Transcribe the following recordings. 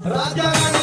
आहे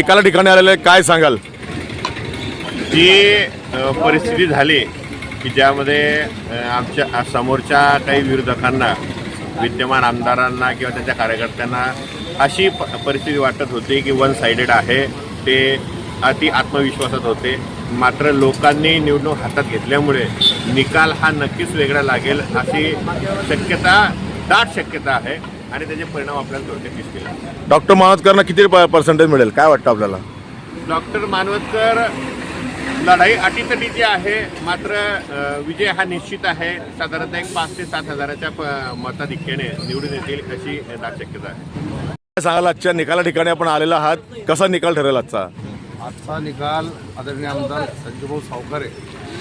एकाला ठिकाणी आलेले काय सांगाल? जी परिस्थिती झाली की ज्यामध्ये आमच्या समोरच्या काही विरोधकांना विद्यमान आमदारांना किंवा त्यांच्या कार्यकर्त्यांना अशी प परिस्थिती वाटत होती की वन सायडेड आहे. ते अति आत्मविश्वासात होते. मात्र लोकांनी निवडणूक हातात घेतल्यामुळे निकाल हा नक्कीच वेगळा लागेल अशी शक्यता दाट शक्यता आहे. आणि त्याचे परिणाम आपल्याला थोडक्यात दिसतील डॉक्टर मानोतकरना किती पर्सेंटेज मिळेल? काय वाटतं आपल्याला? डॉक्टर मानवतकर लढाई अटीतटीची आहे. मात्र विजय हा निश्चित आहे. साधारणतः एक पाच ते सात हजाराच्या प- मताधिक्याने निवडून येतील अशी शक्यता आहे. सांगाल आजच्या निकाला ठिकाणी आपण आलेला आहात? कसा निकाल ठरेल आजचा? आजचा निकाल आदरणीय आमदार संजयभाऊ सावकारे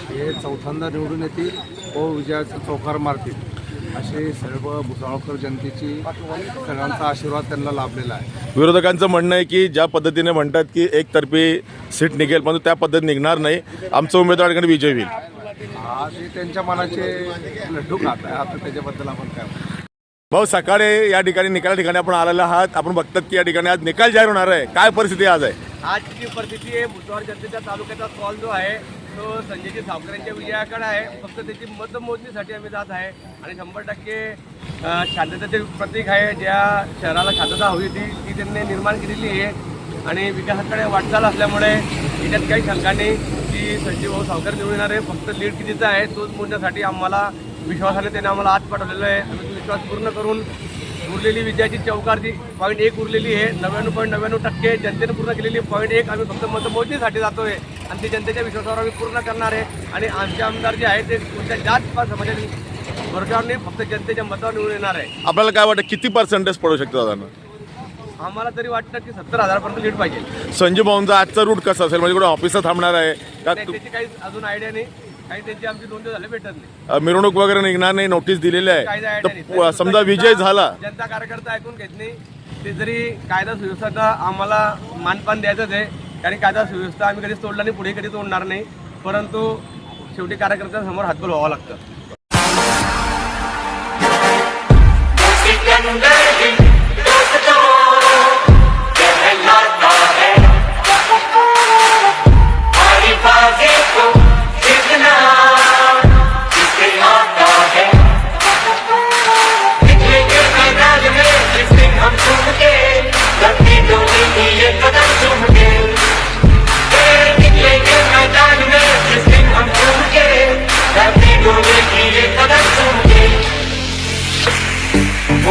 हे चौथ्यांदा निवडून येतील व विजयाचं चौकार मारतील. असे सर्व भुसावळकर जनतेची सगळ्यांचा आशीर्वाद त्यांना लाभलेला आहे. विरोधकांचं म्हणणं आहे की ज्या पद्धतीने म्हणतात की एकतर्फी सीट निघेल परंतु त्या पद्धतीने निघणार नाही. आमचा उमेदवार ठिकाणी विजय होईल. हा त्यांच्या मनाचे लड्डू खात आहे. आता त्याच्याबद्दल आपण काय बोलू? भाऊ सकाळी या ठिकाणी निकाला ठिकाणी आपण आलेला आहात. आपण बघतात की या ठिकाणी आज निकाल जाहीर होणार आहे. काय परिस्थिती आज आहे? आजची परिस्थिती आहे भुसावळ जनतेच्या तालुक्याचा कॉल जो आहे तो संजयजी सावकरांच्या विजयाकडे आहे. फक्त त्याची मतमोजणीसाठी आम्ही जात आहे. आणि शंभर टक्के शांततेचे प्रतीक आहे. ज्या शहराला शांतता हवी होती ती त्यांनी निर्माण केलेली आहे. आणि विकासाकडे वाटचाल असल्यामुळे याच्यात काही शंका नाही की संजय भाऊ सावकर निवडून येणार आहे. फक्त लीड कितीचा आहे तोच मोजण्यासाठी आम्हाला विश्वासाने त्याने आम्हाला आज पाठवलेलं आहे. आम्ही विश्वास पूर्ण करून उरलेली विजयाची चौकार जी पॉईंट एक उरलेली आहे. नव्याण्णव पॉईंट नव्याण्णव टक्के जनतेने पूर्ण केलेली पॉईंट एक आम्ही फक्त मतमोजणीसाठी जातो आहे ती जनतेच्या विश्वासावर आम्ही पूर्ण करणार आहे. आणि आमचे आमदार जे आहेत ते कोणत्या जात समाजातील वर्गावर नाही फक्त जनतेच्या मतावर निवडून येणार आहे. आपल्याला काय वाटतं किती पर्सेंटेज पडू शकतं दादा आम्हाला तरी वाटतं की सत्तर हजारपर्यंत लीड पाहिजे. संजय भाऊंचा आजचा रूट कसा असेल? म्हणजे कुठे ऑफिसला थांबणार आहे? का नाही, त्याची काही अजून आयडिया नाही. काही त्यांची आमची दोन दिवस झाले भेटत नाही. अ, मिरवणूक वगैरे निघणार नाही नोटीस दिलेली कायदा आहे आयडिया तर नाही. प- समजा विजय झाला. जनता कार्यकर्ता ऐकून घेत नाही. ते जरी कायदा सुव्यवस्था आम्हाला मानपान द्यायचंच आहे. कारण कायदा सुव्यवस्था आम्ही कधीच तोडला नाही पुढे कधी तोडणार नाही. परंतु शेवटी कार्यकर्त्यांसमोर हातबल व्हावं लागतं.